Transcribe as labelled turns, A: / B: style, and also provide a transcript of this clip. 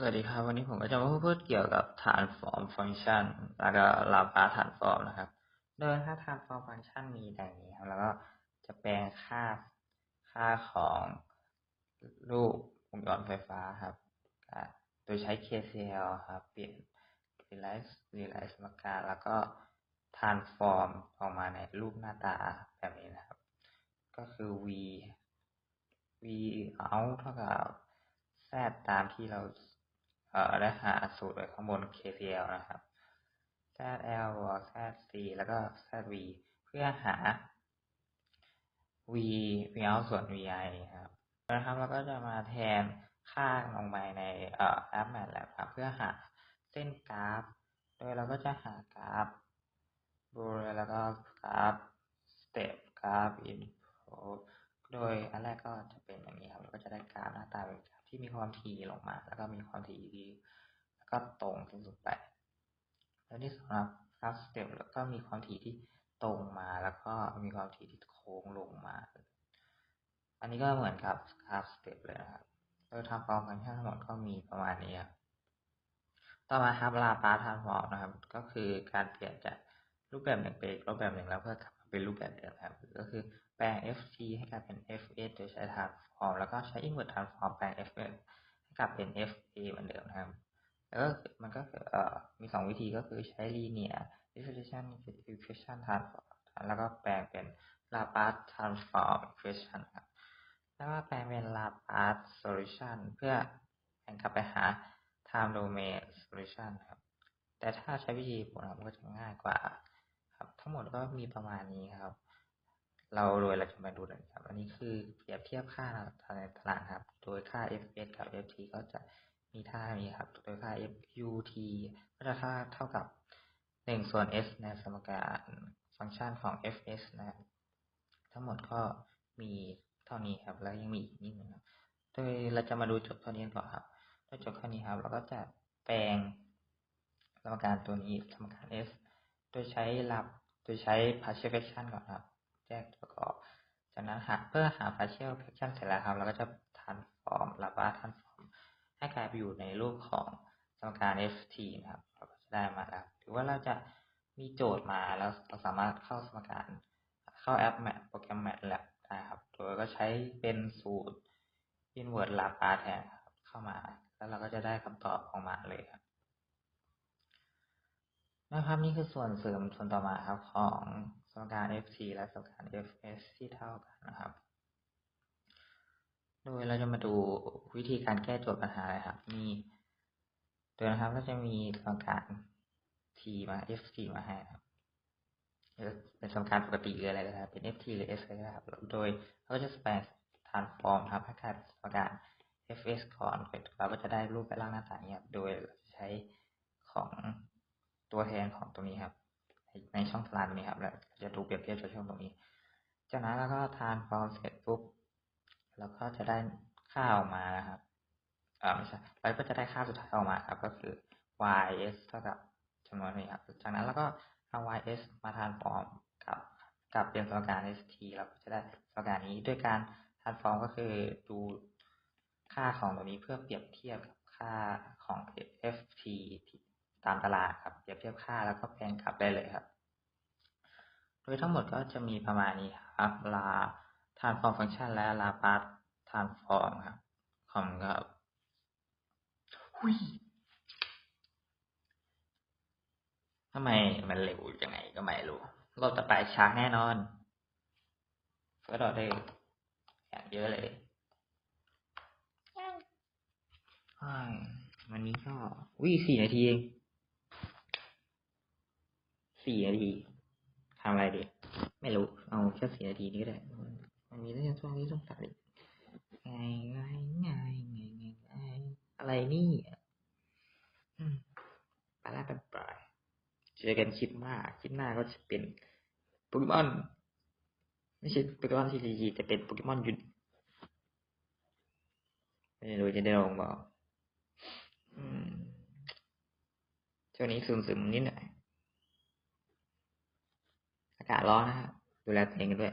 A: สวัสดีครับ วันนี้ผมก็จะมาพูดเกี่ยวกับ transform function แล้วก็ Laplace transform นะครับ โดยถ้า transform function มีดังนี้ครับแล้วก็จะแปลงค่าค่าของรูปวงจรไฟฟ้าครับโดยใช้ KCL ครับ เปลี่ยน realize realize สมการแล้วก็ transform ออกมาในรูปหน้าตาแบบนี้นะครับ ก็คือ v v out เท่ากับ z ตามที่เรา เอ่อได้หาสูตรไว้ข้างบน KCL นะครับ ZL บวก ZC แล้วก็ ZV เพื่อหา V V out ส่วน VI ครับนะครับเราก็จะมาแทนค่าลงไปในเอ่อแอป MATLAB ครับเพื่อหาเส้นกราฟ โดยเราก็จะหากราฟโดยแล้วก็กราฟ step กราฟ input โดยอันแรกก็จะเป็นอย่างนี้ครับเราก็จะได้กราฟหน้าตาเป็นกราฟ ที่มีความถี่ลงมา แล้วก็มีความถี่ดีแล้วก็ตรงที่สุดไปแล้วที่สำหรับกราสเต็ปแล้วก็มีความถี่ที่ตรงมาแล้วก็มีความถี่ที่โค้งลงมา อันนี้ก็เหมือนกับกราสเต็ปเลยนะครับโดยทำฟอร์มฟังก์ชันทั้งหมดก็มีประมาณนี้ครับต่อมาครับลาปาทานฟอร์มนะครับ ก็คือการเปลี่ยนจากรูปแบบหนึ่งไปรูปแบบหนึ่งแล้วเพื่อกลับ เป็นรูปแบบเดิมครับ ก็คือแปลง ft ให้กลายเป็น fs โดยใช้ transform แล้วก็ใช้ invert transform แปลง fs ให้กลับเป็น fa เหมือนเดิมนะครับแล้วก็มันก็เอ่อมีสองวิธีก็คือใช้ linear differential equation transform แล้วก็แปลงเป็น Laplace transform equation ครับแล้วก็แปลงเป็น Laplace solution เพื่อแปลงกลับไปหา time domain solution ครับแต่ถ้าใช้วิธีผลมันก็จะง่ายกว่า มดก็มีประมาณนี้ครับ เราโดยเราจะมาดูกันครับ อันนี้คือเปรียบเทียบค่าในตารางครับ โดยค่า fs กับ ft ก็จะมีท่านี้ครับ โดยค่า fut ก็จะค่าเท่ากับ1ส่วน s ในสมการฟังก์ชันของ fs นะทั้งหมดก็มีเท่านี้ครับ แล้วยังมีอีกนิดนึงครับ โดยเราจะมาดูจบเท่านี้ก่อนครับโดยจบเท่านี้ครับเราก็จะแปลงสมการตัวนี้สมการ s โดยใช้รับ โดยใช้ partial fraction ก่อนครับ แยกตัวประกอบ จากนั้นหาเพื่อหา partial fraction เสร็จแล้วครับ เราก็จะ transform Laplace transform ให้กลายไปอยู่ในรูปของสมการ ft นะครับ เราก็จะได้มาแล้วหรือว่าเราจะมีโจทย์มาแล้วเราสามารถเข้าสมการ เข้าแอป Mat โปรแกรม MATLAB ได้ครับโดยก็ใช้เป็นสูตร invert Laplace แทนเข้ามา แล้วเราก็จะได้คำตอบออกมาเลยครับ นะครับนี่คือส่วนเสริมส่วนต่อมาครับของสมการ ft และสมการ fs ที่เท่ากันนะครับ โดยเราจะมาดูวิธีการแก้โจทย์ปัญหาเลยครับ มีโดยนะครับก็จะมีสมการ t มา ft มาให้ครับเป็นสมการปกติหรืออะไรก็ได้เป็น ft หรือ s ก็ได้ครับ โดยเราก็จะแปลง transform ครับให้กลายเป็นสมการ fs ก่อนเราก็จะได้รูปไปร่างหน้าตานี้ครับโดยเราจะใช้ของ ตัวแทนของตรงนี้ครับ ในช่องตารางตรงนี้ครับเราจะดูเปรียบเทียบกับช่องตรงนี้ จากนั้นเราก็ transform เสร็จปุ๊บเราก็จะได้ค่าออกมานะครับอ่าไม่ใช่เราก็จะได้ค่าสุดท้ายออกมาครับ ก็คือ ys เท่ากับจำนวนนี้ครับ จากนั้นเราก็เอา ys มา transform กับกับเป็นสมการ st เราก็จะได้สมการนี้ด้วยการ transform ก็คือดูค่าของตัวนี้เพื่อเปรียบเทียบกับค่าของ ft ตามตารางครับเปรียบเทียบค่าแล้วก็แปลงกลับได้เลยครับ โดยทั้งหมดก็จะมีประมาณนี้ครับลา transform function และ Laplace transform ครับขอบคุณครับหุยทำไมมันเร็วยังไงก็ไม่รู้รอบต่อไปช้าแน่นอนก็รอได้อย่างเยอะเลยวันนี้ก็วิสี่นาทีเอง สี่นาทีทำอะไรดีไม่รู้ เอาแค่สี่นาทีนี้ก็ได้ มันมีเรื่องช่วงนี้ต้องตัดอีกไงไงไงไงไงไงอะไรนี่อืมไปแล้วไปไปเจอกันคลิปหน้าคลิปหน้าก็จะเป็นโปเกมอนไม่ใช่โปเกมอนทีจีแต่เป็นโปเกมอนยุดไม่รู้จะได้ลงบอกอืมช่วงนี้ซึมๆนิดหน่อย อากาศร้อนนะฮะดูแลตัวเองกันด้วย